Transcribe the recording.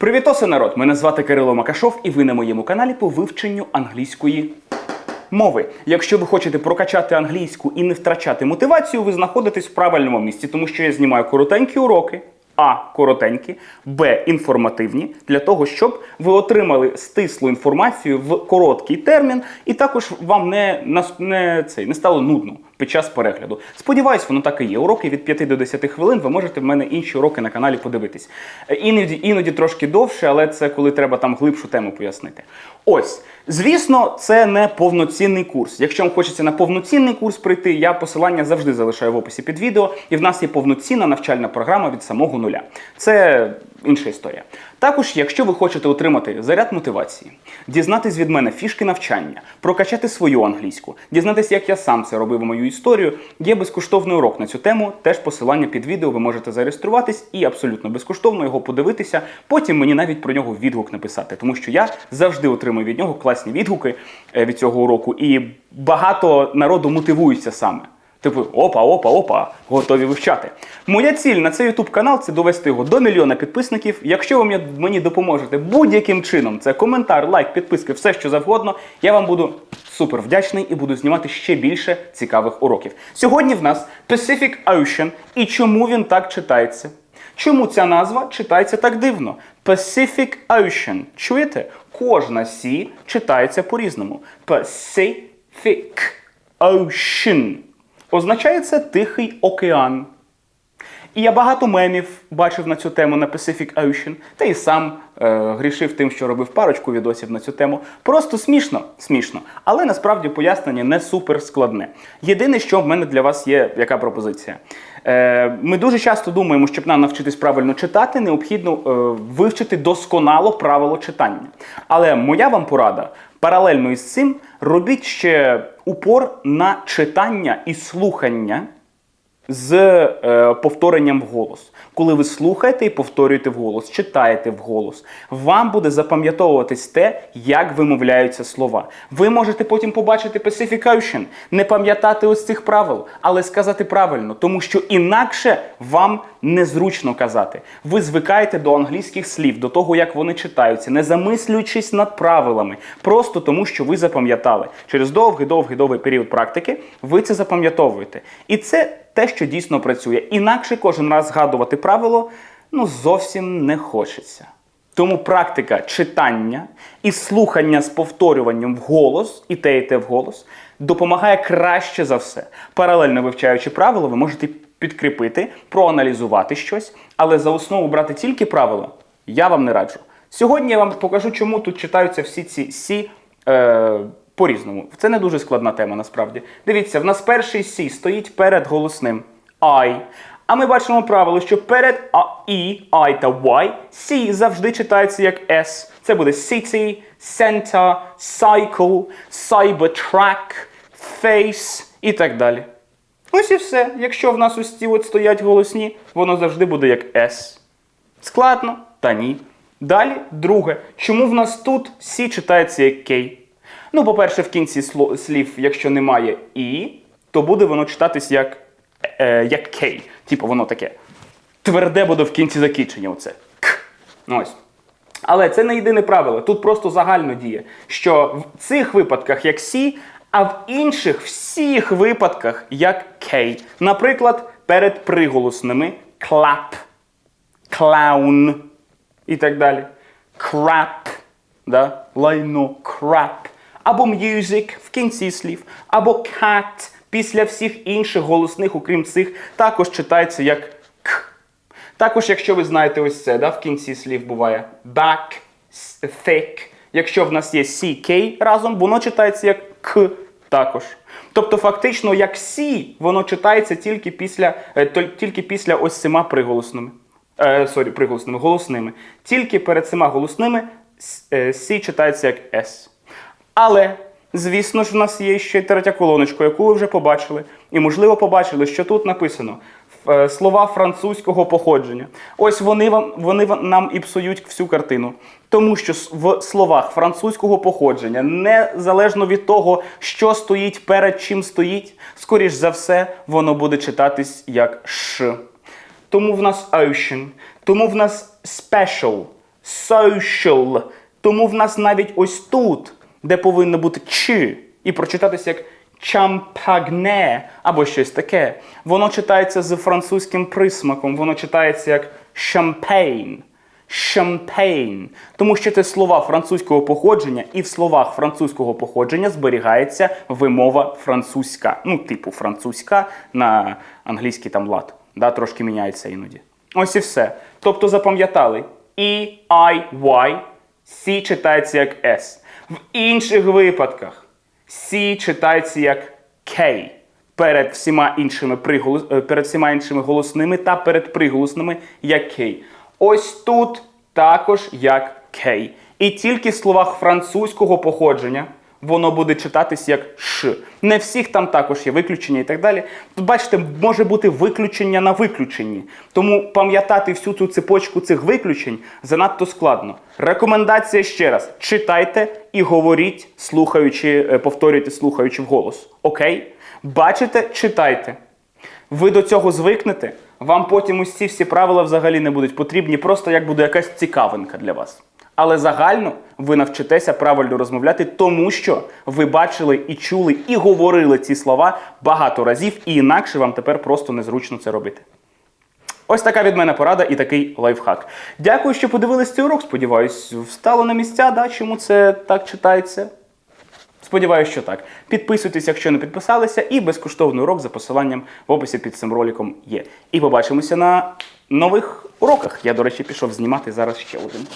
Привітоси, народ! Мене звати Кирило Макашов, і ви на моєму каналі по вивченню англійської мови. Якщо ви хочете прокачати англійську і не втрачати мотивацію, ви знаходитесь в правильному місці, тому що я знімаю коротенькі уроки. А коротенькі, Б інформативні для того, щоб ви отримали стислу інформацію в короткий термін, і також вам не, не, цей, не стало нудно під час перегляду. Сподіваюсь, воно так і є. Уроки від 5 до 10 хвилин. Ви можете в мене інші уроки на каналі подивитись. Е, Іноді, іноді трошки довше, але це коли треба там глибшу тему пояснити. Ось, звісно, це не повноцінний курс. Якщо вам хочеться на повноцінний курс прийти, я посилання завжди залишаю в описі під відео, і в нас є повноцінна навчальна програма від самого нуля. Це інша історія. Також, якщо ви хочете отримати заряд мотивації, дізнатись від мене фішки навчання, прокачати свою англійську, дізнатися, як я сам це робив мою історію, є безкоштовний урок на цю тему. Теж посилання під відео. Ви можете зареєструватись і абсолютно безкоштовно його подивитися. Потім мені навіть про нього відгук написати, тому що я завжди отримую від нього класні відгуки е, від цього уроку, і багато народу мотивуються саме. Типу, опа, опа, опа, готові вивчати. Моя ціль на цей YouTube канал це довести його до мільйона підписників. Якщо ви мені- допоможете будь-яким чином, це коментар, лайк, підписки, все що завгодно, я вам буду супер вдячний і буду знімати ще більше цікавих уроків. Сьогодні в нас Pacific Ocean. І чому він так читається? Чому ця назва читається так дивно? Pacific Ocean. Чуєте? Кожна сі читається по-різному. Pacific Ocean. Означає це Тихий океан. І я багато мемів бачив на цю тему на Pacific Ocean, та і сам е, грішив тим, що робив парочку відосів на цю тему. Просто смішно, смішно. Але насправді пояснення не супер складне. Єдине, що в мене для вас є, яка пропозиція. Е, ми дуже часто думаємо, щоб нам навчитись правильно читати, необхідно е, вивчити досконало правило читання. Але моя вам порада паралельно із цим робіть ще упор на читання і слухання з е, повторенням вголос. Коли ви слухаєте і повторюєте вголос, читаєте вголос, вам буде запам'ятовуватись те, як вимовляються слова. Ви можете потім побачити Pacific Ocean, не пам'ятати ось цих правил, але сказати правильно, тому що інакше вам незручно казати. Ви звикаєте до англійських слів, до того, як вони читаються, не замислюючись над правилами, просто тому, що ви запам'ятали. Через довгий, довгий, довгий період практики ви це запам'ятовуєте. І це те, що дійсно працює. Інакше кожен раз згадувати правило ну зовсім не хочеться. Тому практика читання і слухання з повторюванням вголос, і те, і те вголос, допомагає краще за все. Паралельно вивчаючи правило, ви можете підкріпити, проаналізувати щось, але за основу брати тільки правила я вам не раджу. Сьогодні я вам покажу, чому тут читаються всі ці сі. Е, по-різному. Це не дуже складна тема насправді. Дивіться, в нас перший сі стоїть перед голосним I. А ми бачимо правило, що перед а, І, I та Y C завжди читається як S. Це буде city, center, cycle, cybertruck, face і так далі. Ось і все. Якщо в нас ось ці от стоять голосні, воно завжди буде як S. Складно? Та ні. Далі, друге. Чому в нас тут Сі читається як K? Ну, по-перше, в кінці слів, якщо немає І, то буде воно читатись як, е, як K. Типу воно таке. Тверде буде в кінці закінчення. Оце. К. Ось. Але це не єдине правило. Тут просто загально діє, що в цих випадках як Сі, а в інших всіх випадках як K. Наприклад, перед приголосними clap, clown і так далі. Crap, да? лайно, crap. Або music в кінці слів, або cat після всіх інших голосних, окрім цих, також читається як к. Також, якщо ви знаєте ось це, да, в кінці слів буває back, thick. Якщо в нас є CK разом, воно читається як К також. Тобто, фактично, як C, воно читається тільки після, е, тільки після ось цими приголосними. Е, сорі, приголосними, голосними. Тільки перед цими голосними с- е, C читається як S. Але, звісно ж, в нас є ще третя колоночка, яку ви вже побачили. І, можливо, побачили, що тут написано е, слова французького походження. Ось вони, вам, вони нам і псують всю картину. Тому що в словах французького походження, незалежно від того, що стоїть перед чим стоїть, скоріш за все, воно буде читатись як Ш. Тому в нас ocean, тому в нас special, social. Тому в нас навіть ось тут, де повинно бути чи, і прочитатися як champagne або щось таке. Воно читається з французьким присмаком, воно читається як champagne. Champagne. Тому що це слова французького походження, і в словах французького походження зберігається вимова французька. Ну, типу французька на англійський там лад. Да, трошки міняється іноді. Ось і все. Тобто запам'ятали E, C читається як S. В інших випадках C читається як K перед всіма іншими приголос... е, перед всіма іншими голосними та перед приголосними як K. Ось тут також як K. І тільки в словах французького походження воно буде читатись як Ш. Не всіх там також є виключення і так далі. Тут бачите, може бути виключення на виключенні. Тому пам'ятати всю цю цепочку цих виключень занадто складно. Рекомендація ще раз: читайте і говоріть, слухаючи, е, повторюйте, слухаючи вголос. Окей? Бачите, читайте. Ви до цього звикнете, вам потім ці всі правила взагалі не будуть потрібні, просто як буде якась цікавинка для вас. Але загально ви навчитеся правильно розмовляти, тому що ви бачили і чули, і говорили ці слова багато разів, і інакше вам тепер просто незручно це робити. Ось така від мене порада і такий лайфхак. Дякую, що подивились цей урок. Сподіваюсь, встало на місця, да, чому це так читається. Сподіваюсь, що так. Підписуйтесь, якщо не підписалися, і безкоштовний урок за посиланням в описі під цим роликом є. І побачимося на нових уроках. Я, до речі, пішов знімати зараз ще один.